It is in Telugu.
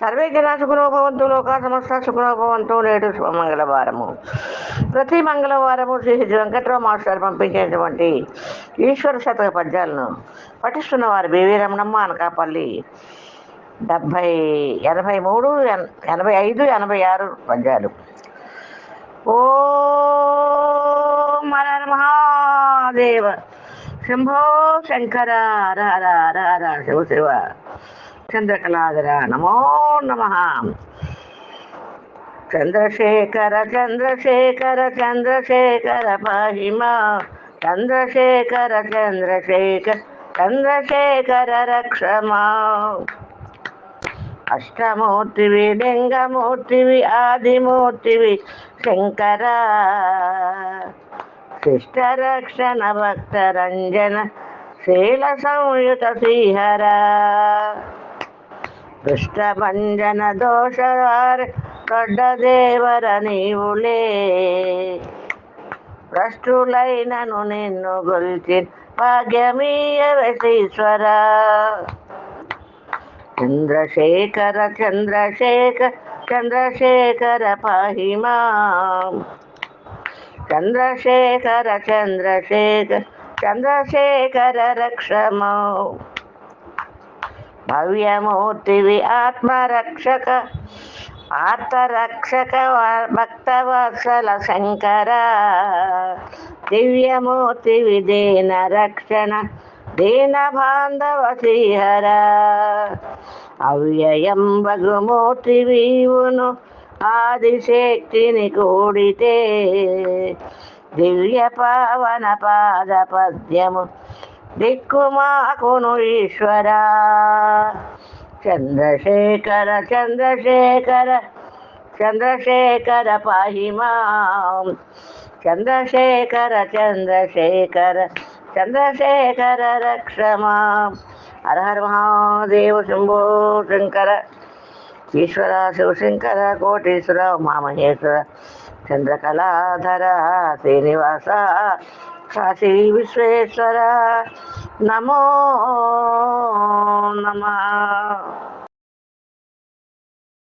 సర్వే జన సుఖనోభవంతు లోక సమస్త సుఖనోభవంతు నేడు మంగళవారము. ప్రతి మంగళవారము శ్రీ వెంకట్రావు మాస్టర్ పంపించేటువంటి ఈశ్వర శతక పద్యాలను పఠిస్తున్న వారు బివి రమణమ్మ అనకాపల్లి. డెబ్భై ఎనభై మూడు ఎన్- ఎనభై ఐదు ఎనభై ఆరు పద్యాలు. ఓ మన మహాదేవ శంభో శంకర శివ శివ. చంద్రకళాధర నమో నమ చంద్రశేఖర చంద్రశేఖర చంద్రశేఖర మహిమా చంద్రశేఖర చంద్రశేఖర చంద్రశేఖర రక్షమా అష్టమూర్తివి లింగమూర్తివి ఆదిమూర్తివి శంకర శిష్టరక్షణ భక్త రంజన శీల సంయుత శ్రీహర దుష్టభంజన దోషవార దొడ్డ దేవర నీవులే. భ్రష్టులైనను నిన్ను గొల్చి భాగ్యమీయ వశీశ్వర చంద్రశేఖర చంద్రశేఖర చంద్రశేఖర పాహిమా చంద్రశేఖర చంద్రశేఖర చంద్రశేఖర రక్షమో. భవ్యమూర్తివి ఆత్మరక్షక ఆర్తరక్షక భక్తవత్సల శంకర దివ్యమూర్తి విదేన రక్షణ దీన బాంధవ శ్రీహర అవ్యయం భగుమూర్తి వీవును ఆదిశక్తిని కూడితే దివ్య పావన పాద పద్యము దిక్కుమాకును ఈశ్వర చంద్రశేఖర చంద్రశేఖర చంద్రశేఖర పాహిమా చంద్రశేఖర చంద్రశేఖర చంద్రశేఖర రక్షమా హర హర మహాదేవ శంభో శంకర ఈశ్వర శివశంకర కోటీశ్వర మహామహేశ్వర చంద్రకళాధర శ్రీనివాస కాశీ విశ్వేశ్వర. నమో నమ.